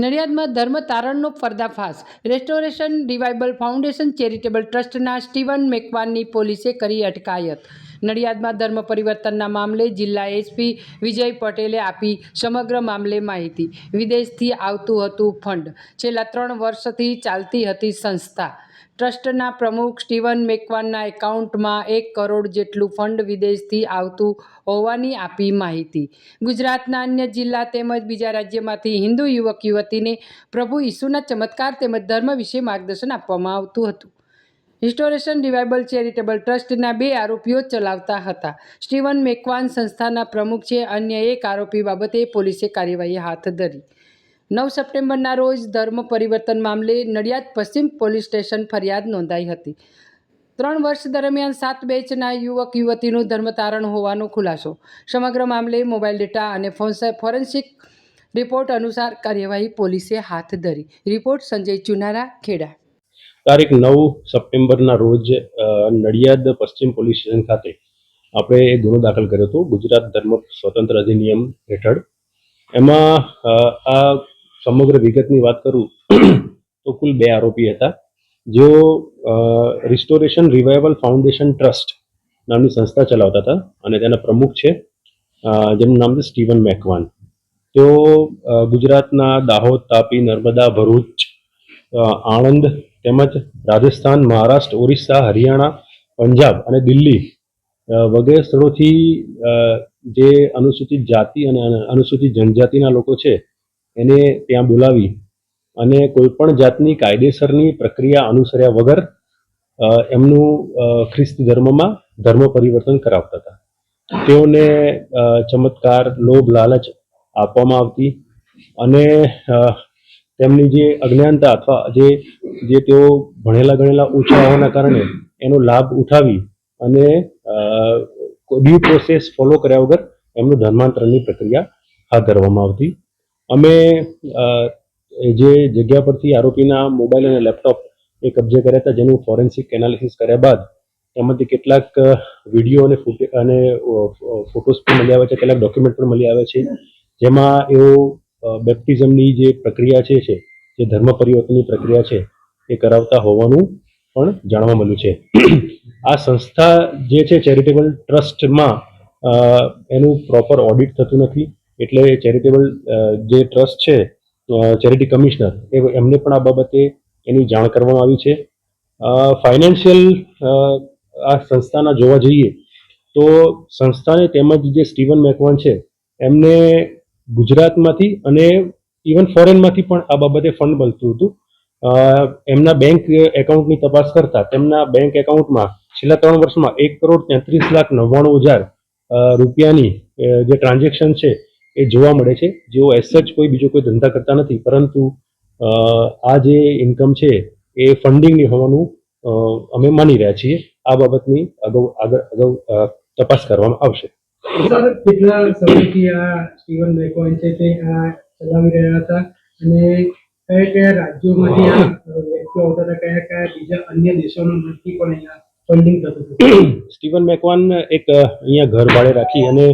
નડિયાદમાં ધર્મ તારણનો પર્દાફાશ. રેસ્ટોરેશન રિવાઇબલ ફાઉન્ડેશન ચેરિટેબલ ટ્રસ્ટના સ્ટીવન મેકવાનની પોલીસે કરી અટકાયત. નડિયાદમાં ધર્મ પરિવર્તનના મામલે જિલ્લા એસપી વિજય પટેલે આપી સમગ્ર મામલે માહિતી. વિદેશથી આવતું હતું ફંડ. છેલ્લા ત્રણ વર્ષથી ચાલતી હતી સંસ્થા. ટ્રસ્ટના પ્રમુખ સ્ટીવન મેકવાનના એકાઉન્ટમાં એક કરોડ જેટલું ફંડ વિદેશથી આવતું હોવાની આપી માહિતી. ગુજરાતના અન્ય જિલ્લા તેમજ બીજા રાજ્યમાંથી હિન્દુ યુવક યુવતીને પ્રભુ ઈસુના ચમત્કાર તેમજ ધર્મ વિશે માર્ગદર્શન આપવામાં આવતું હતું. હિસ્ટોરેશન રિવાઇબલ ચેરિટેબલ ટ્રસ્ટના બે આરોપીઓ ચલાવતા હતા. સ્ટીવન મેકવાન સંસ્થાના પ્રમુખ છે. અન્ય એક આરોપી બાબતે પોલીસે કાર્યવાહી હાથ ધરી. નવ સપ્ટેમ્બરના રોજ ધર્મ પરિવર્તન મામલે નડિયાદ પશ્ચિમ પોલીસ સ્ટેશન ફરિયાદ નોંધાઈ હતી. ત્રણ વર્ષ દરમિયાન સાત બેચના યુવક યુવતીનું ધર્મતારણ હોવાનો ખુલાસો. સમગ્ર મામલે મોબાઈલ ડેટા અને ફોરેન્સિક રિપોર્ટ અનુસાર કાર્યવાહી પોલીસે હાથ ધરી. રિપોર્ટ સંજય ચુનારા, ખેડા. તારીખ નવ સપ્ટેમ્બરના રોજ નડિયાદ પશ્ચિમ પોલીસ સ્ટેશન ખાતે આપણે ગુનો દાખલ કર્યો હતો. ગુજરાત ધર્મ સ્વતંત્ર અધિનિયમ હેઠળ. એમાં આ સમગ્ર વિગતની વાત કરું, તો કુલ બે આરોપી હતા. જેઓ રિસ્ટોરેશન રિવાઇવલ ફાઉન્ડેશન ટ્રસ્ટ નામની સંસ્થા ચલાવતા હતા અને તેના પ્રમુખ છે જેનું નામ છે સ્ટીવન મેકવાન. તેઓ ગુજરાતના દાહોદ, તાપી, નર્મદા, ભરૂચ આણંદ તેમજ રાજસ્થાન, મહારાષ્ટ્ર, ઓરિસ્સા, હરિયાણા, પંજાબ અને દિલ્હી વગેરે સ્થળોથી જે અનુસૂચિત જાતિ અને, અનુસૂચિત જનજાતિના લોકો છે એને ત્યાં બોલાવી અને કોઈ પણ જાતની કાયદેસરની પ્રક્રિયા અનુસર્યા વગર એમનું ખ્રિસ્ત ધર્મમાં ધર્મ પરિવર્તન કરાવતા હતા. તેઓને ચમત્કાર, લોભ, લાલચ આપવામાં આવતી અને તેમની જે અજ્ઞાનતા અથવા જે જે તેઓ ભણેલા ગણેલા ઓછા હોવાના કારણે એનો લાભ ઉઠાવી અને ડ્યુ પ્રોસેસ ફોલો કર્યા વગર એમનું ધર્માંતરણની પ્રક્રિયા હાથ ધરવામાં આવતી. અમે જે જગ્યા પરથી આરોપીના મોબાઈલ અને લેપટોપ એ કબજે કર્યા હતા, જેનું ફોરેન્સિક એનાલિસિસ કર્યા બાદ એમાંથી કેટલાક વીડિયો અને અને ફોટોસ પણ મળી આવે છે, કેટલાક ડોક્યુમેન્ટ પણ મળી આવે છે, જેમાં એઓ બેપ્ટિઝમની જે પ્રક્રિયા છે છે, જે ધર્મ પરિવર્તનની પ્રક્રિયા છે, એ કરાવતા હોવાનું પણ જાણવા મળ્યું છે. આ સંસ્થા જે છે, ચેરિટેબલ ટ્રસ્ટમાં એનું પ્રોપર ઓડિટ થતું નથી. એટલે ચેરિટેબલ જે ટ્રસ્ટ છે ચેરિટી કમિશનર એ એમને પણ આ બાબતે એની જાણ કરવામાં આવી છે. ફાઇનાન્શિયલ આ સંસ્થાના જોવા જઈએ તો સંસ્થાને તેમજ જે સ્ટીવન મેકવાન છે, એમને ગુજરાતમાંથી અને ઇવન ફોરેનમાંથી પણ આ બાબતે ફંડ મળતું હતું. એમના બેંક એકાઉન્ટની તપાસ કરતા તેમના બેંક એકાઉન્ટમાં છેલ્લા ત્રણ વર્ષમાં એક કરોડ તેત્રીસ લાખ નવ્વાણું હજાર રૂપિયાની જે ટ્રાન્ઝેક્શન છે એ જોવા મળે છે. જેઓ એસ સચ કોઈ બીજો કોઈ ધંધા કરતા નથી પરંતુ આ જે ઇન્કમ છે એ ફંડિંગની હોવાનું અમે માની રહ્યા છીએ. આ બાબતની અગાઉ આગળ અગાઉ તપાસ કરવામાં આવશે. કેટલા સમયથી આ સ્ટીવન મેકોન છે તે આ ચલાવી રહ્યા હતા? અને કયા કયા રાજ્યોમાંથી આ વ્યક્તિઓ આવતા હતા? કયા કયા બીજા અન્ય દેશોમાંથી પણ અહીંયા ફંડિંગ થતું હતું? સ્ટીવન મેકવાન એક અહીંયા ઘર ભાડે રાખી અને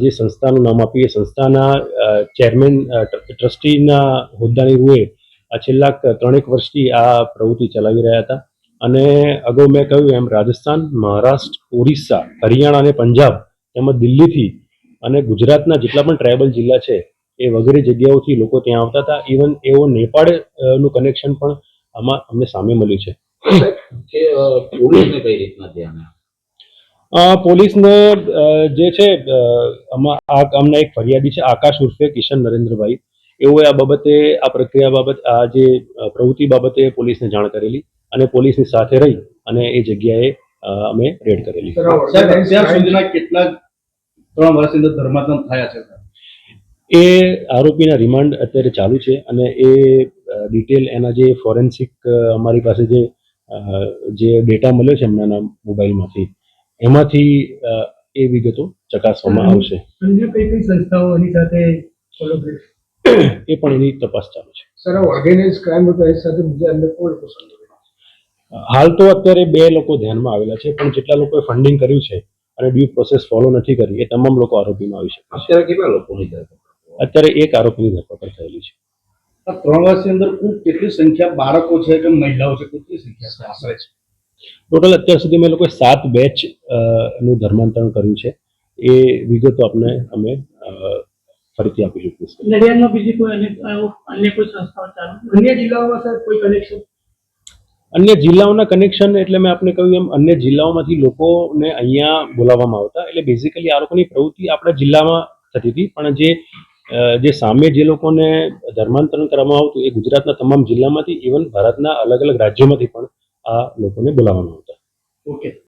જે સંસ્થાનું નામ આપ્યું એ સંસ્થાના ચેરમેન ટ્રસ્ટીના હોદ્દાની રૂએ છેલ્લા ત્રણેક વર્ષથી આ પ્રવૃત્તિ ચલાવી રહ્યા હતા. અને અગાઉ મેં કહ્યું એમ રાજસ્થાન, મહારાષ્ટ્ર, ઓરિસ્સા, હરિયાણા અને પંજાબ તેમજ દિલ્હીથી અને ગુજરાતના જેટલા પણ ટ્રાયબલ જિલ્લા છે એ વગેરે જગ્યાઓથી લોકો ત્યાં આવતા હતા. ઇવન એવો નેપાળનું કનેક્શન પણ આમાં અમને સામે મળ્યું છે. કઈ રીતના ધ્યાન પોલીસને જે છે અમને આમાં આ કામના એક ફરિયાદી છે આકાશ ઉર્ફે કિશન નરેન્દ્રભાઈ. એઓએ આ બાબતે આ પ્રક્રિયા બાબત આ જે પ્રવૃત્તિ બાબતે પોલીસને જાણ કરેલી અને પોલીસની સાથે રહી અને એ જગ્યાએ અમે રેડ કરેલી. કેટલા ત્રણ વર્ષની અંદર ધર્માંતરણ થયા છે એ આરોપીના રિમાન્ડ અત્યારે ચાલુ છે અને એ ડિટેલ એના જે ફોરેન્સિક અમારી પાસે જે જે ડેટા મળ્યો છે એમના મોબાઈલમાંથી એમાંથી એ વિગતો ચકાસવામાં આવશે. અન્ય કઈ કઈ સંસ્થાઓ એની સાથે એ પણ એની તપાસ ચાલુ છે. સર ઓર્ગેનાઇઝ ક્રાઇમ સાથે બીજા અન્ય કોણ લોકો હાલ તો અત્યારે બે લોકો ધ્યાનમાં આવેલા છે પણ જેટલા લોકોએ ફંડિંગ કર્યું છે અને ડ્યુ પ્રોસેસ ફોલો નથી કરી એ તમામ લોકો આરોપીમાં આવી શકે છે. અત્યારે કેટલા લોકોની ધરપકડ? અત્યારે એક આરોપીની ધરપકડ થયેલી છે. આ ત્રણ વર્ષની અંદર કુલ કેટલી સંખ્યા બાળકો છે કે મહિલાઓ છે? કેટલી સંખ્યા છે આશરે છે? ટોટલ અત્યાર સુધી અમે લોકોએ સાત બેચનું ધર્માંતરણ કર્યું છે. એ વિગતો આપને અમે ફરીથી આપી શકીશું નડિયાદમાં બીજી કોઈ અન્ય અન્ય કોઈ સંસ્થાઓ ચાલુ? અન્ય જિલ્લાઓમાં સર કોઈ કનેક્શન અન્ય જિલ્લાઓના કનેક્શન એટલે મેં આપને કહ્યું એમ અન્ય જિલ્લાઓમાંથી લોકોને અહીંયા બોલાવવામાં આવતા. એટલે બેઝિકલી આ લોકોની પ્રવૃત્તિ આપણા જિલ્લામાં થતી હતી પણ જે જે સામે જે લોકોને ધર્માંતરણ કરવામાં આવતું એ ગુજરાતના તમામ જિલ્લામાંથી ઇવન ભારતના અલગ અલગ રાજ્યોમાંથી પણ આ લોકોને બોલાવવાના હતા. ઓકે